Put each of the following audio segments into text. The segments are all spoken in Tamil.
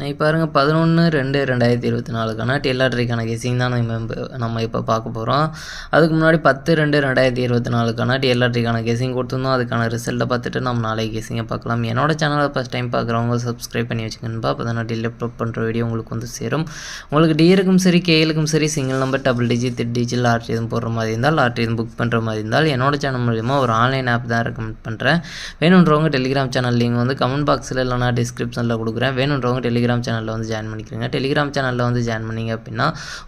நான் பாருங்கள் பதினொன்று ரெண்டு ரெண்டாயிரத்தி இருபத்தி நாலுக்கான டெல்லாட்ரிக்கான கெஸிங் தான் நம்ம நம்ம இப்போ பார்க்க போகிறோம் அதுக்கு முன்னாடி பத்து ரெண்டு ரெண்டாயிரத்தி இருபத்தி நாலுக்கான டெல்லாட்ரிக்கான கெஸிங் கொடுத்துருந்தோம். அதுக்கான ரிசல்ட்டை பார்த்துட்டு நம்ம நாளைக்கு கெஸிங்கை பார்க்கலாம். என்னோட சேனலை ஃபஸ்ட் டைம் பார்க்குறவங்க சப்ஸ்கிரைப் பண்ணி வச்சுக்கணும்பா. அப்போ தான் நான் டெய்லி அப்லோட் பண்ணுற வீடியோ உங்களுக்கு வந்து சேரும். உங்களுக்கு டிஎருக்கும் சரி கேலுக்கும் சரி single number double digit three digit lottery எதுவும் போடுற மாதிரி இருந்தால் லாட்ரி எதுவும் புக் பண்ணுற மாதிரி இருந்தால் என்னோட சேனல் மூலிமா ஒரு ஆன்லைன் ஆப் தான் ரெக்கமெண்ட் பண்ணுறேன் வேணுன்றவங்க டெலிகிராம் சேனல் லிங்க் வந்து கமெண்ட் பாக்ஸில் இல்லைனா டிஸ்கிரிப்ஷனில் கொடுக்குறேன். வேணுன்றவங்க டெலிகிராம் சேனலில் வந்து ஜாயின் பண்ணிக்கிறீங்க. டெலிகிராம் சேனலில் வந்து ஜாயின் பண்ணீங்க அப்படின்னா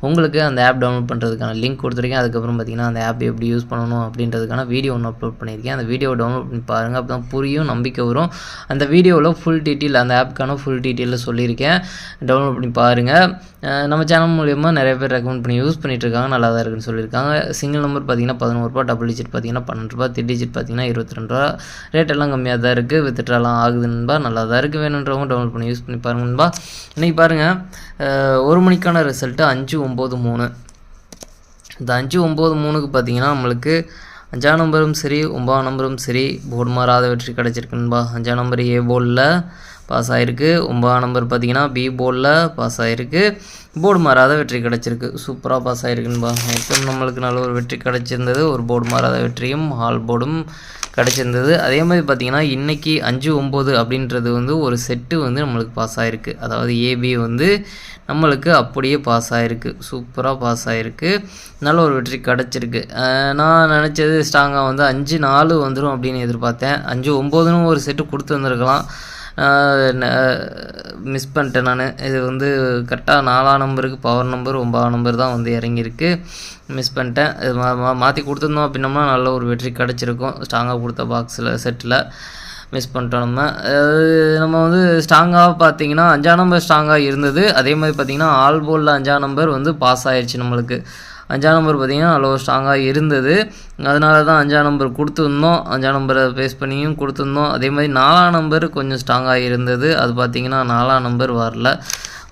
உங்களுக்கு அந்த ஆப் டவுன்லோட் பண்ணுறதுக்கான லிங்க் கொடுத்துருக்கேன். அதுக்கப்புறம் பார்த்தீங்கன்னா அந்த ஆப் எப்படி யூஸ் பண்ணணும் அப்படின்றதுக்கான வீடியோ ஒன்று அப்லோட் பண்ணியிருக்கேன். அந்த வீடியோ டவுன்லோட் பண்ணி பாருங்கள் அப்போ தான் புரியும் நம்பிக்கை வரும். அந்த வீடியோவில் ஃபுல் டீட்டெயில் அந்த ஆப்புக்கான ஃபுல் டீட்டெயிலில் சொல்லியிருக்கேன். டவுன்லோட் பண்ணி பாருங்கள் நம்ம சேனல் மூலியமாக நிறைய பேர் ரெக்கமெண்ட் பண்ணி யூஸ் பண்ணிகிட்ருக்காங்க இருக்காங்க. நல்லா தான் இருக்குன்னு சொல்லியிருக்காங்க. சிங்கிள் நம்பர் பார்த்தீங்கன்னா பதினோரு ரூபா டபுள் டிஜிட் பார்த்தீங்கன்னா பன்னெண்டு ரூபா த்ரீ டிஜிட் பார்த்தீங்கன்னா இருபத்தி ரெண்டு ரூபா ரேட் எல்லாம் கம்மியாக தான் இருக்குது வித்ட்ராலாம் ஆகுதுன்பா நல்லா தான் இருக்குது வேணுன்றவங்க டவுன்லோட் பண்ணி யூஸ் பண்ணி பாருங்கன்பா இன்றைக்கி பாருங்கள் ஒரு மணிக்கான ரிசல்ட்டு அஞ்சு ஒம்பது மூணு. இந்த அஞ்சு ஒம்பது மூணுக்கு பார்த்தீங்கன்னா நம்மளுக்கு அஞ்சாம் நம்பரும் சரி ஒன்பதாம் நம்பரும் சரி போர்டு மாறாத வெற்றி கிடச்சிருக்குன்பா அஞ்சாம் நம்பர் ஏ போர்டில் பாஸ் ஆகிருக்கு ஒன்பதாம் நம்பர் பார்த்தீங்கன்னா பி போர்டில் பாஸ் ஆகிருக்கு போர்டு மாறாத வெற்றி கிடச்சிருக்கு. சூப்பராக பாஸ் ஆகிருக்குன்பா நேற்று நம்மளுக்கு நல்ல ஒரு வெற்றி கிடச்சிருந்தது. ஒரு போர்டு மாறாத வெற்றியும் ஹால் போர்டும் கிடச்சிருந்தது. அதே மாதிரி பார்த்தீங்கன்னா இன்றைக்கி அஞ்சு ஒம்பது அப்படின்றது வந்து ஒரு செட்டு வந்து நம்மளுக்கு பாஸ் ஆகிருக்கு அதாவது ஏபி வந்து நம்மளுக்கு அப்படியே பாஸ் ஆகிருக்கு சூப்பராக பாஸ் ஆகிருக்கு நல்ல ஒரு வெற்றி கிடச்சிருக்கு. நான் நினச்சது ஸ்ட்ராங்காக வந்து அஞ்சு நாலு வந்துடும் அப்படின்னு எதிர்பார்த்தேன். அஞ்சு ஒம்போதுன்னு ஒரு செட்டு கொடுத்து வந்திருக்கலாம். மிஸ் பண்ணிட்டேன் நான். இது வந்து கரெக்டாக நாலாம் நம்பருக்கு பவர் நம்பர் ஒன்பதாம் நம்பர் தான் வந்து இறங்கியிருக்கு. மிஸ் பண்ணிட்டேன். இது மா மா மாற்றி கொடுத்துருந்தோம் அப்படின்னோம்னா நல்ல ஒரு வெற்றி கிடச்சிருக்கும். ஸ்ட்ராங்காக கொடுத்த பாக்ஸில் செட்டில் மிஸ் பண்ணிட்டோம் நம்ம. நம்ம வந்து ஸ்ட்ராங்காக பார்த்தீங்கன்னா அஞ்சாம் நம்பர் ஸ்ட்ராங்காக இருந்தது. அதே மாதிரி பார்த்தீங்கன்னா ஆல் போலில் அஞ்சாம் நம்பர் வந்து பாஸ் ஆயிடுச்சு நம்மளுக்கு. அஞ்சாம் நம்பர் பார்த்தீங்கன்னா அவ்வளோ ஸ்ட்ராங்காக இருந்தது. அதனால தான் அஞ்சாம் நம்பர் கொடுத்துருந்தோம். அஞ்சாம் நம்பரை பேஸ் பண்ணியும் கொடுத்துருந்தோம். அதே மாதிரி நாலாம் நம்பர் கொஞ்சம் ஸ்ட்ராங்காக இருந்தது. அது பார்த்தீங்கன்னா நாலாம் நம்பர் வரல.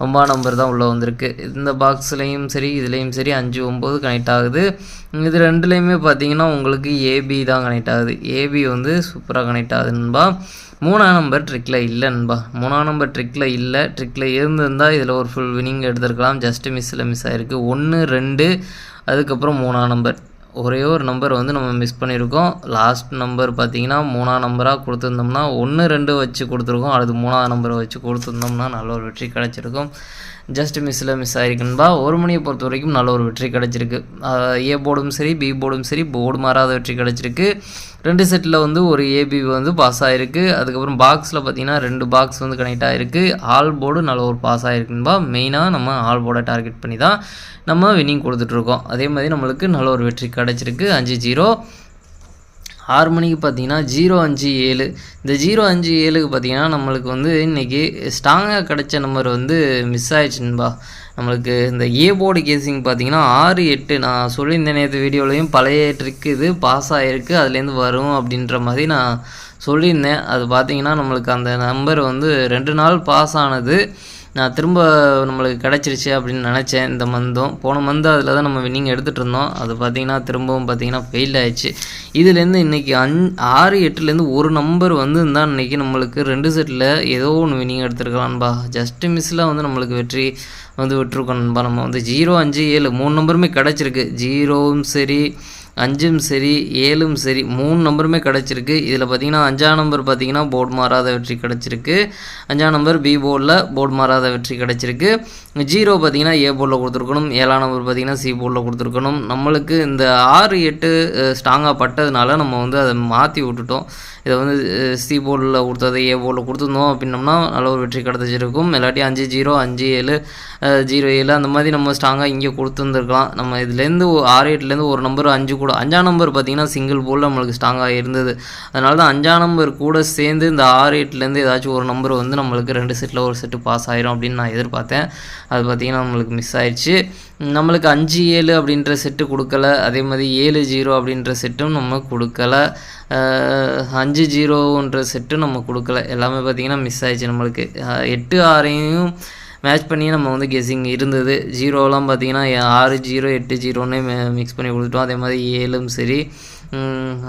ஒம்பாம் நம்பர் தான் உள்ளே வந்திருக்கு. இந்த பாக்ஸ்லேயும் சரி இதுலேயும் சரி அஞ்சு ஒம்பது கனெக்ட் ஆகுது. இது ரெண்டுலேயுமே பார்த்தீங்கன்னா உங்களுக்கு ஏபி தான் கனெக்ட் ஆகுது. ஏபி வந்து சூப்பராக கனெக்ட் ஆகுதுன்பா மூணாம் நம்பர் ட்ரிக்கில் இல்லைன்பா மூணாம் நம்பர் ட்ரிக்கில் இல்லை. ட்ரிக்கில் இருந்திருந்தால் இதில் ஒரு ஃபுல் வினிங் எடுத்திருக்கலாம். ஜஸ்ட் மிஸ்ஸில் மிஸ் ஆகிருக்கு ஒன்று ரெண்டு அதுக்கப்புறம் மூணாம் நம்பர் ஒரே ஒரு நம்பர் வந்து நம்ம மிஸ் பண்ணியிருக்கோம் லாஸ்ட் நம்பர் பார்த்தீங்கன்னா மூணாம் நம்பராக கொடுத்துருந்தோம்னா ஒன்று ரெண்டு வச்சு கொடுத்துருக்கோம். அடுத்து மூணாவது நம்பரை வச்சு கொடுத்துருந்தோம்னா நல்ல ஒரு வெற்றி கிடச்சிருக்கும். ஜஸ்ட் மிஸ்ஸில் மிஸ் ஆகிருக்குன்பா ஒரு மணியை பொறுத்த வரைக்கும் நல்ல ஒரு வெற்றி கிடச்சிருக்கு. ஏ போர்டும் சரி பி போர்டும் சரி போர்டு மாறாத வெற்றி கிடச்சிருக்கு. ரெண்டு செட்டில் வந்து ஒரு ஏபி வந்து பாஸ் ஆகிருக்கு அதுக்கப்புறம் பாக்ஸில் பார்த்தீங்கன்னா ரெண்டு பாக்ஸ் வந்து கனெக்ட் ஆகிருக்கு ஆல் போர்டு நல்ல ஒரு பாஸ் ஆகிருக்குன்பா மெயினாக நம்ம ஆல் போர்டை டார்கெட் பண்ணி தான் நம்ம வின்னிங் கொடுத்துட்ருக்கோம் அதே மாதிரி நம்மளுக்கு நல்ல ஒரு வெற்றி கிடச்சிருக்கு. அஞ்சு ஜீரோ ஆறு மணிக்கு பார்த்தீங்கன்னா ஜீரோ அஞ்சு ஏழு. இந்த ஜீரோ அஞ்சு ஏழுக்கு பார்த்தீங்கன்னா நம்மளுக்கு வந்து இன்றைக்கி ஸ்ட்ராங்காக கிடைச்ச நம்பர் வந்து மிஸ் ஆயிடுச்சுன்பா நம்மளுக்கு இந்த ஏ போர்டு கேசிங் பார்த்தீங்கன்னா ஆறு எட்டு. நான் சொல்லியிருந்தேன் நேற்று வீடியோலையும். பழைய ட்ரிக் இது பாஸ் ஆகிருக்கு அதுலேருந்து வரும் அப்படின்ற மாதிரி நான் சொல்லியிருந்தேன். அது பார்த்தீங்கன்னா நம்மளுக்கு அந்த நம்பர் வந்து ரெண்டு நாள் பாஸ் ஆனது. நான் திரும்ப நம்மளுக்கு கிடச்சிருச்சு அப்படின்னு நினச்சேன் இந்த மந்தும். போன மந்த் அதில் தான் நம்ம வின்னிங் எடுத்துகிட்டு இருந்தோம். அது பார்த்தீங்கன்னா திரும்பவும் பார்த்தீங்கன்னா ஃபெயில் ஆயிடுச்சு. இதுலேருந்து இன்றைக்கி அஞ் ஆறு எட்டுலேருந்து ஒரு நம்பர் வந்து இருந்தால் இன்றைக்கி நம்மளுக்கு ரெண்டு செட்டில் ஏதோ ஒன்று வின்னிங் எடுத்துருக்கலாம்பா ஜஸ்ட் மிஸ்ஸில் வந்து நம்மளுக்கு வெற்றி வந்து விட்டுருக்கோம்பா நம்ம வந்து ஜீரோ அஞ்சு ஏழு மூணு நம்பருமே கிடச்சிருக்கு. ஜீரோவும் சரி அஞ்சும் சரி ஏழும் சரி மூணு நம்பருமே கிடச்சிருக்கு. இதில் பார்த்தீங்கன்னா அஞ்சாம் நம்பர் பார்த்தீங்கன்னா போர்டு மாறாத வெற்றி கிடச்சிருக்கு. அஞ்சாம் நம்பர் பி போர்டில் போர்டு மாறாத வெற்றி கிடச்சிருக்கு. ஜீரோ பார்த்தீங்கன்னா ஏ போர்டில் கொடுத்துருக்கணும். ஏழாம் நம்பர் பார்த்தீங்கன்னா சி போர்டில் கொடுத்துருக்கணும். நம்மளுக்கு இந்த ஆறு எட்டு ஸ்ட்ராங்காக பட்டதுனால நம்ம வந்து அதை மாற்றி விட்டுட்டோம். இதை வந்து சி போர்டில் கொடுத்தது ஏ போர்டில் கொடுத்துருந்தோம் அப்படின்னம்னா நல்ல ஒரு வெற்றி கிடச்சிருக்கும். இல்லாட்டி அஞ்சு ஜீரோ அஞ்சு ஏழு ஜீரோ ஏழு அந்த மாதிரி நம்ம ஸ்ட்ராங்காக இங்கே கொடுத்துருந்துருக்கலாம். நம்ம இதுலேருந்து ஆறு எட்டுலேருந்து ஒரு நம்பர் அஞ்சு கூட அஞ்சாம் நம்பர் பார்த்தீங்கன்னா சிங்கிள் போர்டில் நம்மளுக்கு ஸ்ட்ராங்காக இருந்தது. அதனால தான் அஞ்சாம் நம்பர் கூட சேர்ந்து இந்த ஆறு எட்டுலேருந்து ஏதாச்சும் ஒரு நம்பர் வந்து நம்மளுக்கு ரெண்டு செட்டில் ஒரு செட்டு பாஸ் ஆயிரும் அப்படின்னு நான் எதிர்பார்த்தேன். அது பார்த்திங்கன்னா நம்மளுக்கு மிஸ் ஆயிடுச்சு. நம்மளுக்கு அஞ்சு ஏழு அப்படின்ற செட்டு கொடுக்கல. அதே மாதிரி ஏழு ஜீரோ அப்படின்ற செட்டும் நம்ம கொடுக்கல. அஞ்சு ஜீரோன்ற செட்டும் நம்ம கொடுக்கல. எல்லாமே பார்த்திங்கன்னா மிஸ் ஆயிடுச்சு நம்மளுக்கு. எட்டு ஆறையும் மேட்ச் பண்ணி நம்ம வந்து கெஸ்ஸிங் இருந்தது. ஜீரோலாம் பார்த்தீங்கன்னா ஆறு ஜீரோ எட்டு ஜீரோன்னே மிக்ஸ் பண்ணி கொடுத்துட்டோம். அதே மாதிரி ஏழும் சரி.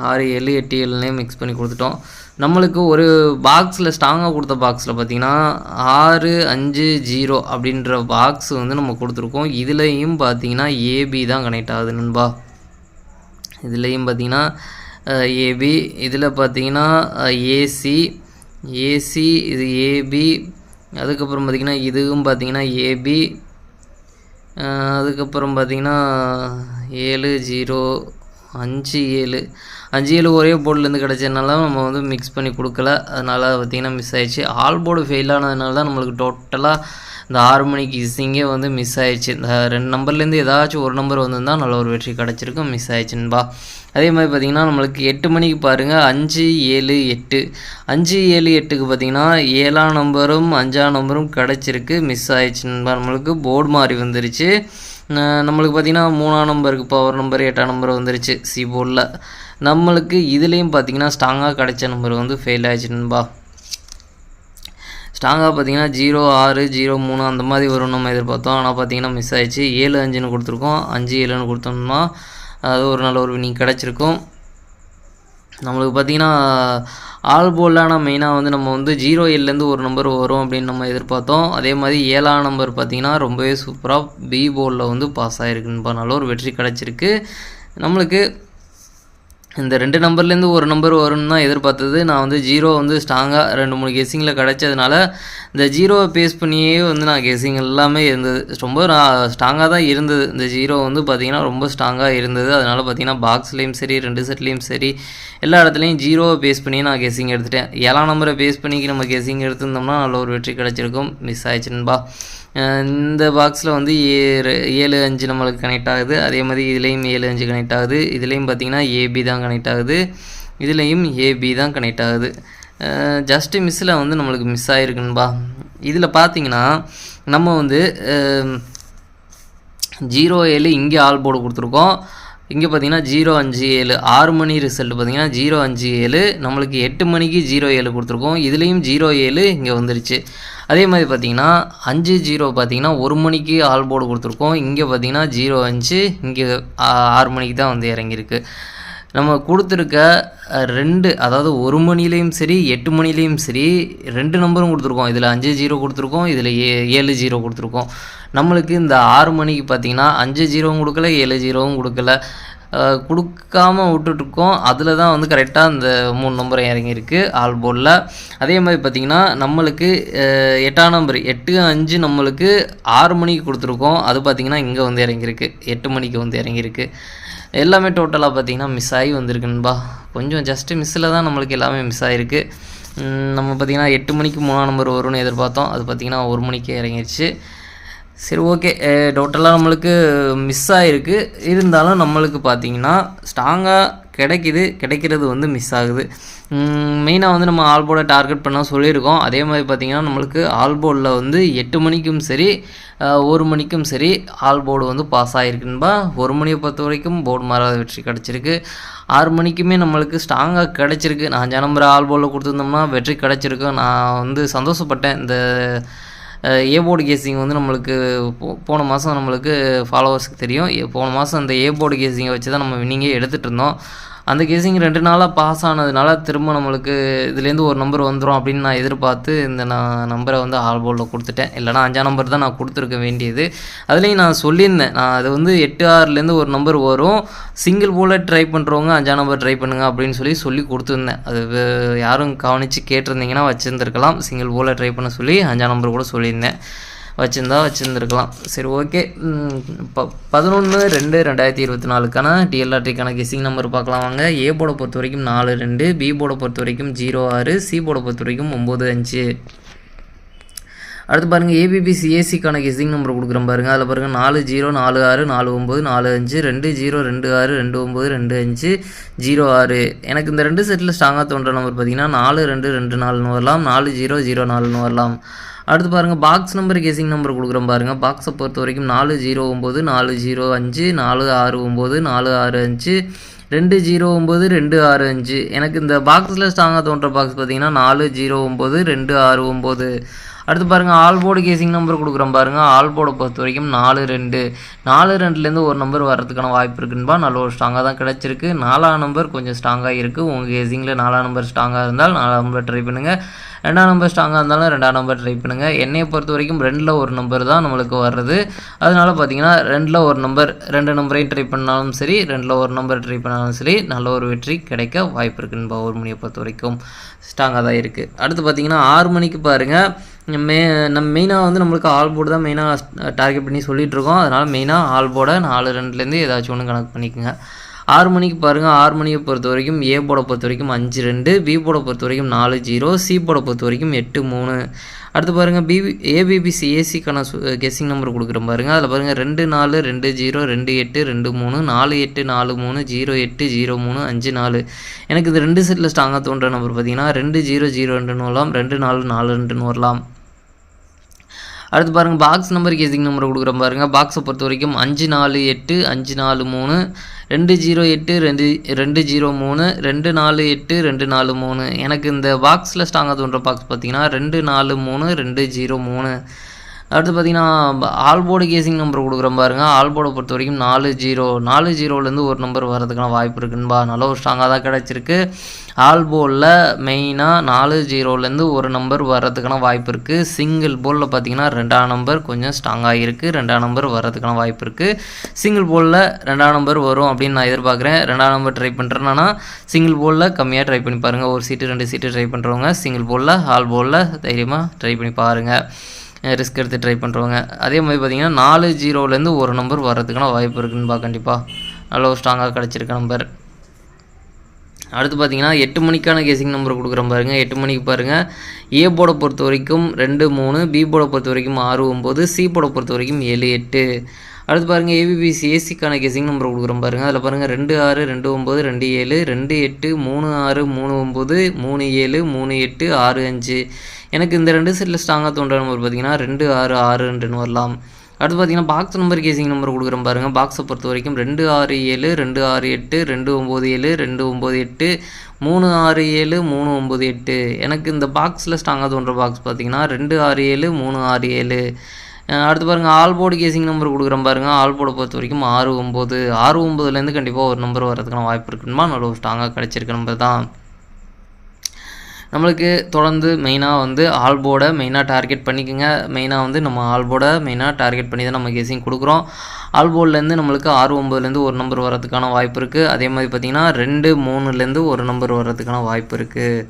ஆறு ஏழு எட்டு ஏழுனே மிக்ஸ் பண்ணி கொடுத்துட்டோம். நம்மளுக்கு ஒரு பாக்ஸில் ஸ்ட்ராங்காக கொடுத்த பாக்ஸில் பார்த்தீங்கன்னா ஆறு அஞ்சு ஜீரோ அப்படின்ற பாக்ஸ் வந்து நம்ம கொடுத்துருக்கோம். இதுலேயும் பார்த்திங்கன்னா ஏபி தான் கனெக்ட் ஆகுது நண்பா. இதுலேயும் பார்த்தீங்கன்னா ஏபி இதில் பார்த்தீங்கன்னா ஏசி ஏசி இது ஏபி அதுக்கப்புறம் பார்த்தீங்கன்னா இதுவும் பார்த்தீங்கன்னா ஏபி அதுக்கப்புறம் பார்த்தீங்கன்னா ஏழு ஜீரோ அஞ்சு ஏழு. அஞ்சு ஏழு ஒரே போர்ட்லேருந்து கிடச்சதுனால நம்ம வந்து மிக்ஸ் பண்ணி கொடுக்கல. அதனால் பார்த்திங்கன்னா மிஸ் ஆயிடுச்சு. ஆல் போர்டு ஃபெயில் ஆனதுனால தான் நம்மளுக்கு டோட்டலாக இந்த ஆறு மணிக்கு இசிங்கே வந்து மிஸ் ஆயிடுச்சு. இந்த ரெண்டு நம்பர்லேருந்து ஏதாச்சும் ஒரு நம்பர் வந்திருந்தால் நல்ல ஒரு வெற்றி கிடச்சிருக்கும். மிஸ் ஆயிடுச்சுன்பா அதே மாதிரி பார்த்திங்கன்னா நம்மளுக்கு எட்டு மணிக்கு பாருங்கள் அஞ்சு ஏழு எட்டு. அஞ்சு ஏழு எட்டுக்கு பார்த்திங்கன்னா ஏழாம் நம்பரும் அஞ்சாம் நம்பரும் கிடச்சிருக்கு. மிஸ் ஆயிடுச்சுன்பா நம்மளுக்கு போர்டு மாறி வந்துருச்சு. நம்மளுக்கு பார்த்திங்கன்னா மூணாம் நம்பருக்கு பவர் நம்பர் எட்டாம் நம்பர் வந்துருச்சு சி போர்டில் நம்மளுக்கு இதுலேயும் பார்த்திங்கன்னா ஸ்ட்ராங்காக கிடைச்ச நம்பர் வந்து ஃபெயில் ஆயிடுச்சுன்பா ஸ்ட்ராங்காக பார்த்தீங்கன்னா ஜீரோ ஆறு ஜீரோ மூணு அந்த மாதிரி வரும் நம்ம எதிர்பார்த்தோம். ஆனால் பார்த்தீங்கன்னா மிஸ் ஆயிடுச்சு. ஏழு அஞ்சுன்னு கொடுத்துருக்கோம். அஞ்சு ஏழுன்னு கொடுத்தோம்னா அது ஒரு நல்ல ஒரு வினிங் கிடச்சிருக்கும். நம்மளுக்கு பார்த்தீங்கன்னா ஆல் போலான மெயினாக வந்து நம்ம வந்து ஜீரோ ஏழுலேருந்து ஒரு நம்பர் வரும் அப்படின்னு நம்ம எதிர்பார்த்தோம். அதே மாதிரி ஏழாம் நம்பர் பார்த்தீங்கன்னா ரொம்பவே சூப்பராக பி போர்டில் வந்து பாஸ் ஆகிருக்குன்னு நல்ல ஒரு வெற்றி கிடச்சிருக்கு. நம்மளுக்கு இந்த ரெண்டு நம்பர்லேருந்து ஒரு நம்பர் வரும்னு தான் எதிர்பார்த்தது. நான் வந்து ஜீரோ வந்து ஸ்ட்ராங்காக ரெண்டு மூணு கெஸ்ஸிங்கில் கிடச்சதுனால இந்த ஜீரோவை பேஸ் பண்ணியே வந்து நான் கெஸ்ஸிங் எல்லாமே இருந்தது. ரொம்ப நான் ஸ்ட்ராங்காக தான் இருந்தது. இந்த ஜீரோ வந்து பார்த்திங்கன்னா ரொம்ப ஸ்ட்ராங்காக இருந்தது. அதனால் பார்த்திங்கன்னா பாக்ஸ்லேயும் சரி ரெண்டு செட்லேயும் சரி எல்லா இடத்துலையும் ஜீரோவை பேஸ் பண்ணி நான் கெஸ்ஸிங் எடுத்துட்டேன். ஏழாம் நம்பரை பேஸ் பண்ணிக்கு நம்ம கெஸ்ஸிங் எடுத்திருந்தோம்னா நல்ல ஒரு வெற்றி கிடச்சிருக்கும். மிஸ் ஆயிடுச்சுன்பா இந்த பாக்ஸில் வந்து ஏழு ஏழு அஞ்சு நம்மளுக்கு கனெக்ட் ஆகுது. அதே மாதிரி இதுலேயும் ஏழு அஞ்சு கனெக்ட் ஆகுது. இதுலேயும் பார்த்தீங்கன்னா ஏபி தான் கனெக்ட் ஆகுது. இதுலேயும் ஏபி தான் கனெக்ட் ஆகுது. ஜஸ்ட்டு மிஸ்ஸில் வந்து நம்மளுக்கு மிஸ் ஆகிருக்குன்பா இதில் பார்த்தீங்கன்னா நம்ம வந்து ஜீரோ ஏழு இங்கே ஆல் போர்டு கொடுத்துருக்கோம். இங்கே பார்த்தீங்கன்னா ஜீரோ அஞ்சு ஏழு ஆறு மணி ரிசல்ட் பார்த்தீங்கன்னா ஜீரோ அஞ்சு ஏழு. நம்மளுக்கு எட்டு மணிக்கு ஜீரோ ஏழு கொடுத்துருக்கோம். இதுலேயும் ஜீரோ ஏழு இங்கே வந்துருச்சு. அதே மாதிரி பார்த்தீங்கன்னா அஞ்சு ஜீரோ பார்த்தீங்கன்னா ஒரு மணிக்கு ஆல் போர்டு கொடுத்துருக்கோம். இங்கே பார்த்தீங்கன்னா ஜீரோ அஞ்சு இங்கே ஆறு மணிக்கு தான் வந்து இறங்கியிருக்கு. நம்ம கொடுத்துருக்க ரெண்டு அதாவது ஒரு மணிலேயும் சரி எட்டு மணிலேயும் சரி ரெண்டு நம்பரும் கொடுத்துருக்கோம். இதில் அஞ்சு ஜீரோ கொடுத்துருக்கோம் இதில் ஏ ஏழு ஜீரோ கொடுத்துருக்கோம். நம்மளுக்கு இந்த ஆறு மணிக்கு பார்த்தீங்கன்னா அஞ்சு ஜீரோவும் கொடுக்கல ஏழு ஜீரோவும் கொடுக்கல. கொடுக்காம விட்டுட்ருக்கோம் அதில் தான் வந்து கரெக்டாக அந்த மூணு நம்பர் இறங்கியிருக்கு ஆல் போர்டில் அதே மாதிரி பார்த்திங்கன்னா நம்மளுக்கு எட்டாம் நம்பர் எட்டு அஞ்சு நம்மளுக்கு ஆறு மணிக்கு கொடுத்துருக்கோம். அது பார்த்திங்கன்னா இங்கே வந்து இறங்கியிருக்கு. எட்டு மணிக்கு வந்து இறங்கியிருக்கு. எல்லாமே டோட்டலாக பார்த்தீங்கன்னா மிஸ் ஆகி வந்திருக்குன்பா கொஞ்சம் ஜஸ்ட்டு மிஸ்ஸில் தான் நம்மளுக்கு எல்லாமே மிஸ் ஆகிருக்கு நம்ம பார்த்திங்கன்னா எட்டு மணிக்கு மூணாம் நம்பர் வரும்னு எதிர்பார்த்தோம். அது பார்த்திங்கன்னா ஒரு மணிக்கே இறங்கிருச்சு. சரி ஓகே டோட்டலாக நம்மளுக்கு மிஸ் ஆகிருக்கு இருந்தாலும் நம்மளுக்கு பார்த்தீங்கன்னா ஸ்ட்ராங்காக கிடைக்கிது. கிடைக்கிறது வந்து மிஸ் ஆகுது. மெயினாக வந்து நம்ம ஆல்போர்டை டார்கெட் பண்ண சொல்லியிருக்கோம். அதே மாதிரி பார்த்திங்கன்னா நம்மளுக்கு ஆல்போர்டில் வந்து எட்டு மணிக்கும் சரி ஒரு மணிக்கும் சரி ஆல் போர்டு வந்து பாஸ் ஆகிருக்குன்பா ஒரு மணியை பொறுத்த வரைக்கும் போர்டு மாறாத வெற்றி கிடச்சிருக்கு. ஆறு மணிக்குமே நம்மளுக்கு ஸ்ட்ராங்காக கிடச்சிருக்கு. நான் அஞ்சாம் நம்பர் ஆல் போர்டில் கொடுத்துருந்தோம்னா வெற்றி கிடச்சிருக்கு. நான் வந்து சந்தோஷப்பட்டேன். இந்த ஏ போர்டு கேசிங் வந்து நம்மளுக்கு போ- போன மாதம் நம்மளுக்கு ஃபாலோவர்ஸ்க்கு தெரியும். ஏ- போன மாதம் அந்த ஏ போர்டு கேசிங்கை வச்சு தான் நம்ம வின்னிங்கே எடுத்துகிட்டு இருந்தோம். அந்த கேசிங் ரெண்டு நாளாக பாஸ் ஆனதுனால திரும்ப நம்மளுக்கு இதுலேருந்து ஒரு நம்பர் வந்துடும் அப்படின்னு நான் எதிர்பார்த்து இந்த நான் நம்பரை வந்து ஆல் போலில் கொடுத்துட்டேன். இல்லைனா அஞ்சாம் நம்பர் தான் நான் கொடுத்துருக்க வேண்டியது. அதுலேயும் நான் சொல்லியிருந்தேன். நான் அது வந்து எட்டு ஆறுலேருந்து ஒரு நம்பர் வரும். சிங்கிள் போல ட்ரை பண்ணுறவங்க அஞ்சாம் நம்பர் ட்ரை பண்ணுங்க அப்படின்னு சொல்லி சொல்லி கொடுத்துருந்தேன். அது யாரும் கவனித்து கேட்டிருந்தீங்கன்னா வச்சுருந்துருக்கலாம். சிங்கிள் போல ட்ரை பண்ண சொல்லி அஞ்சாம் நம்பர் கூட சொல்லியிருந்தேன். வச்சுருந்தா வச்சுருந்துருக்கலாம். சரி ஓகே ப பதினொன்று ரெண்டு ரெண்டாயிரத்தி இருபத்தி நாலுக்கான டிஎல்ஆர்டிக்கான கெஸிங் நம்பர் பார்க்கலாம் வாங்க. ஏ போர்டை பொறுத்த வரைக்கும் நாலு ரெண்டு பி போர்டை பொறுத்த வரைக்கும் ஜீரோ ஆறு சி போர்டை பொறுத்த வரைக்கும் ஒம்பது அஞ்சு. அடுத்து பாருங்கள் ஏபிபி சிஎஸ்சிக்கான கெஸிங் நம்பர் கொடுக்குறேன் பாருங்கள் அதில் பாருங்கள் நாலு ஜீரோ நாலு ஆறு நாலு ஒம்பது நாலு அஞ்சு ரெண்டு ஜீரோ ரெண்டு ஆறு ரெண்டு ஒம்பது ரெண்டு அஞ்சு ஜீரோ ஆறு. எனக்கு இந்த ரெண்டு செட்டில் ஸ்ட்ராங்காக தோன்ற நம்பர் பார்த்தீங்கன்னா நாலு ரெண்டு ரெண்டு நாலுன்னு வரலாம். நாலு ஜீரோ ஜீரோ நாலுன்னு வரலாம். அடுத்து பாருங்கள் பாக்ஸ் நம்பர் கேசிங் நம்பர் கொடுக்குறோம் பாருங்கள் பாக்ஸை பொறுத்த வரைக்கும் நாலு ஜீரோ ஒம்பது நாலு ஜீரோ அஞ்சு நாலு ஆறு ஒம்பது நாலு ஆறு அஞ்சு ரெண்டு ஜீரோ ஒம்பது ரெண்டு ஆறு அஞ்சு. எனக்கு இந்த பாக்ஸில் ஸ்ட்ராங்காக தோன்ற பாக்ஸ் பார்த்தீங்கன்னா நாலு ஜீரோ ஒம்பது ரெண்டு ஆறு ஒம்பது. அடுத்து பாருங்கள் ஆல்போடு கேசிங் நம்பர் கொடுக்குறோம் பாருங்கள் ஆல்போடை பொறுத்த வரைக்கும் நாலு ரெண்டு. நாலு ரெண்டுலேருந்து ஒரு நம்பர் வர்றதுக்கான வாய்ப்பு இருக்குன்பா நல்ல ஒரு ஸ்ட்ராங்காக தான் கிடச்சிருக்கு. நாலாம் நம்பர் கொஞ்சம் ஸ்ட்ராங்காக இருக்குது உங்கள் கேசிங்கில் நாலாம் நம்பர் ஸ்ட்ராங்காக இருந்தால் நாலாம் நம்பர் ட்ரை பண்ணுங்கள் ரெண்டாம் நம்பர் ஸ்ட்ராங்காக இருந்தாலும் ரெண்டாம் நம்பர் ட்ரை பண்ணுங்கள் என்னையை பொறுத்த வரைக்கும் ரெண்டில் ஒரு நம்பர் தான் நம்மளுக்கு வர்றது. அதனால பார்த்தீங்கன்னா ரெண்டில் ஒரு நம்பர் ரெண்டு நம்பரையும் ட்ரை பண்ணாலும் சரி ரெண்டில் ஒரு நம்பர் ட்ரை பண்ணாலும் சரி நல்ல ஒரு வெற்றி கிடைக்க வாய்ப்பு இருக்குன்பா ஒரு மணியை பொறுத்த வரைக்கும். ஸ்ட்ராங்காக தான் இருக்குது அடுத்து பார்த்தீங்கன்னா ஆறு மணிக்கு பாருங்கள் மே நம்ம மெயினாக வந்து நம்மளுக்கு ஆல் போர்டு தான் மெயினாக டார்கெட் பண்ணி சொல்லிகிட்டு இருக்கோம் அதனால் மெயினாக ஆல் போர்டை நாலு ரெண்டுலேருந்து ஏதாச்சும் ஒன்று கணக்கு பண்ணிக்கோங்க. ஆறு மணிக்கு பாருங்கள் ஆறு மணியை பொறுத்த வரைக்கும் ஏ போட பொறுத்த வரைக்கும் அஞ்சு ரெண்டு பி போட பொறுத்த வரைக்கும் நாலு ஜீரோ சி போட பொறுத்த வரைக்கும் எட்டு மூணு. அடுத்து பாருங்கள் பிபி ஏபிபிசி ஏசிக்கான கெஸ்ஸிங் நம்பர் கொடுக்குறோம் பாருங்கள் அதில் பாருங்கள் ரெண்டு நாலு ரெண்டு ஜீரோ ரெண்டு எட்டு ரெண்டு மூணு நாலு எட்டு நாலு மூணு ஜீரோ எட்டு ஜீரோ மூணு அஞ்சு நாலு. எனக்கு இது ரெண்டு செட்டில் ஸ்ட்ராங்காக தோன்ற நம்பர் பார்த்தீங்கன்னா ரெண்டு ஜீரோ ஜீரோ ரெண்டுன்னு வரலாம் ரெண்டு நாலு நாலு ரெண்டுன்னு வரலாம் அடுத்து பாருங்கள் பாக்ஸ் நம்பர் கேசிங் நம்பர் கொடுக்குறோம் பாருங்கள் பாக்ஸை பொறுத்த வரைக்கும் அஞ்சு நாலு எட்டு அஞ்சு நாலு மூணு ரெண்டு ஜீரோ எட்டு ரெண்டு ரெண்டு ஜீரோ மூணு ரெண்டு நாலு எட்டு ரெண்டு நாலு மூணு. எனக்கு இந்த பாக்ஸில் ஸ்ட்ராங்காக தோன்ற பாக்ஸ் பார்த்தீங்கன்னா ரெண்டு நாலு மூணு ரெண்டு ஜீரோ மூணு. அடுத்து பார்த்தீங்கன்னா ஆல்போர்டு கேசிங் நம்பர் கொடுக்குறோம் பாருங்க. ஆல்போர்டை பொறுத்த வரைக்கும் நாலு ஜீரோ நாலு ஜீரோலேருந்து ஒரு நம்பர் வர்றதுக்கான வாய்ப்பு இருக்குன்பா நல்ல ஒரு ஸ்ட்ராங்காக தான் கிடச்சிருக்கு. ஆல்போலில் மெயினாக நாலு ஜீரோலேருந்து ஒரு நம்பர் வர்றதுக்கான வாய்ப்பு இருக்குது சிங்கிள் போலில் பார்த்தீங்கன்னா ரெண்டாம் நம்பர் கொஞ்சம் ஸ்ட்ராங்காக இருக்குது ரெண்டாம் நம்பர் வர்றதுக்கான வாய்ப்பு இருக்குது சிங்கிள் போலில் ரெண்டாம் நம்பர் வரும் அப்படின்னு நான் எதிர்பார்க்குறேன். ரெண்டாம் நம்பர் ட்ரை பண்ணுறேன்னா சிங்கிள் போலில் கம்மியாக ட்ரை பண்ணி பாருங்கள் ஒரு சீட்டு ரெண்டு சீட்டு ட்ரை பண்ணுறவங்க சிங்கிள் போலில் ஆல் போலில் தைரியமாக ட்ரை பண்ணி பாருங்கள் ரிஸ்க் எடுத்து ட்ரை பண்ணுறவங்க அதே மாதிரி பார்த்தீங்கன்னா நாலு ஜீரோலேருந்து ஒரு நம்பர் வர்றதுக்கான வாய்ப்பு இருக்குன்னு கண்டிப்பாக நல்ல ஒரு ஸ்ட்ராங்காக கிடச்சிருக்க நம்பர் அடுத்து பார்த்தீங்கன்னா எட்டு மணிக்கான கேசிங் நம்பர் கொடுக்குறோம் பாருங்கள் எட்டு மணிக்கு பாருங்கள் ஏ போர்டை பொறுத்த வரைக்கும் ரெண்டு மூணு பி போர்டை பொறுத்த வரைக்கும் ஆறு ஒம்பது சி போர்டை பொறுத்த வரைக்கும் ஏழு எட்டு. அடுத்து பாருங்கள் ஏபிபிசி ஏசிக்கான கெசிங் நம்பர் கொடுக்குறோம் பாருங்கள் அதில் பாருங்கள் ரெண்டு ஆறு ரெண்டு ஒம்பது ரெண்டு ஏழு ரெண்டு எட்டு மூணு ஆறு மூணு ஒம்பது மூணு ஏழு மூணு எட்டு ஆறு அஞ்சு. எனக்கு இந்த ரெண்டு செட்டில் ஸ்ட்ராங்காக தோன்ற நம்பர் பார்த்தீங்கன்னா ரெண்டு ஆறு ஆறு ரெண்டுன்னு வரலாம் அடுத்து பார்த்தீங்கன்னா பாக்ஸ் நம்பர் கேசிங் நம்பர் கொடுக்குறோம் பாருங்கள் பாக்ஸை பொறுத்த வரைக்கும் ரெண்டு ஆறு ஏழு ரெண்டு ஆறு எட்டு ரெண்டு ஒம்பது ஏழு ரெண்டு ஒம்பது எட்டு மூணு ஆறு ஏழு மூணு ஒம்பது எட்டு. எனக்கு இந்த பாக்ஸில் ஸ்ட்ராங்காக தோன்ற பாக்ஸ் பார்த்தீங்கன்னா ரெண்டு ஆறு ஏழு மூணு ஆறு ஏழு. அடுத்து பாருங்கள் ஆல் போர்டு கேசிங் நம்பர் கொடுக்குறோம் பாருங்கள் ஆல் போர்டை பொறுத்த வரைக்கும் ஆறு ஒம்பது ஆறு ஒம்பதுலேருந்து கண்டிப்பாக ஒரு நம்பர் வரதுக்கான வாய்ப்பு இருக்குமா? நல்ல ஒரு ஸ்ட்ராங்காக கிடச்சிருக்க நம்பர் தான். நம்மளுக்கு தொடர்ந்து மெயினாக வந்து ஆல்போட மெயினாக டார்கெட் பண்ணிக்கோங்க. மெயினாக வந்து நம்ம ஆல் மெயினாக டார்கெட் பண்ணி தான் நம்ம கேசிங் கொடுக்குறோம். ஆல்போர்ட்லேருந்து நம்மளுக்கு ஆறு ஒம்பதுலேருந்து ஒரு நம்பர் வரதுக்கான வாய்ப்பு இருக்குது அதே மாதிரி பார்த்திங்கன்னா ரெண்டு மூணுலேருந்து ஒரு நம்பர் வர்றதுக்கான வாய்ப்பு இருக்குது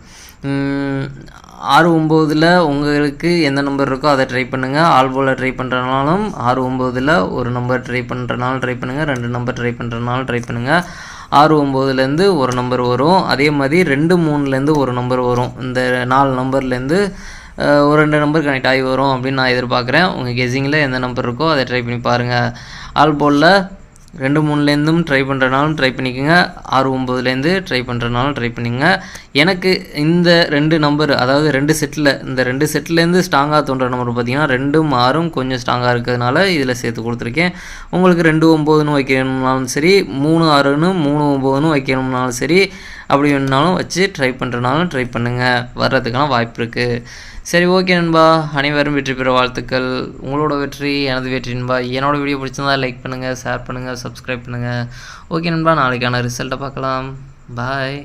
ஆறு ஒம்போதில் உங்களுக்கு எந்த நம்பர் இருக்கோ அதை ட்ரை பண்ணுங்கள் ஆல்போவில் ட்ரை பண்ணுறனாலும் ஆறு ஒம்போதில் ஒரு நம்பர் ட்ரை பண்ணுறனாலும் ட்ரை பண்ணுங்கள் ரெண்டு நம்பர் ட்ரை பண்ணுறனாலும் ட்ரை பண்ணுங்கள் ஆறு ஒம்போதுலேருந்து ஒரு நம்பர் வரும். அதே மாதிரி ரெண்டு மூணுலேருந்து ஒரு நம்பர் வரும். இந்த நாலு நம்பர்லேருந்து ஒரு ரெண்டு நம்பர் கனெக்ட் ஆகி வரும் அப்படின்னு நான் எதிர்பார்க்குறேன். உங்கள் கெஸிங்கில் எந்த நம்பர் இருக்கோ அதை ட்ரை பண்ணி பாருங்கள் ஆல் போலில் ரெண்டு மூணுலேருந்தும் ட்ரை பண்ணுறனாலும் ட்ரை பண்ணிக்கோங்க. ஆறு ஒம்பதுலேருந்து ட்ரை பண்ணுறனாலும் ட்ரை பண்ணிக்கோங்க. எனக்கு இந்த ரெண்டு நம்பர் அதாவது ரெண்டு செட்டில் இந்த ரெண்டு செட்லேருந்து ஸ்ட்ராங்காக தோன்ற நம்பர் பார்த்தீங்கன்னா ரெண்டும் ஆறும் கொஞ்சம் ஸ்ட்ராங்காக இருக்கிறதுனால இதில் சேர்த்து கொடுத்துருக்கேன். உங்களுக்கு ரெண்டு ஒம்பதுன்னு வைக்கணும்னாலும் சரி மூணு ஆறுன்னு மூணு ஒம்பதுன்னு வைக்கணும்னாலும் சரி அப்படி வேணுனாலும் வச்சு ட்ரை பண்ணுறனாலும் ட்ரை பண்ணுங்கள் வர்றதுக்கெல்லாம் வாய்ப்பு இருக்குது சரி ஓகே நண்பா. அனைவரும் வெற்றி பெற வாழ்த்துக்கள். உங்களோட வெற்றி எனது வெற்றி நண்பா. என்னோட வீடியோ பிடிச்சிருந்தா லைக் பண்ணுங்கள் ஷேர் பண்ணுங்கள் சப்ஸ்கிரைப் பண்ணுங்கள் ஓகே நண்பா நாளைக்கான ரிசல்ட்டை பார்க்கலாம். பாய்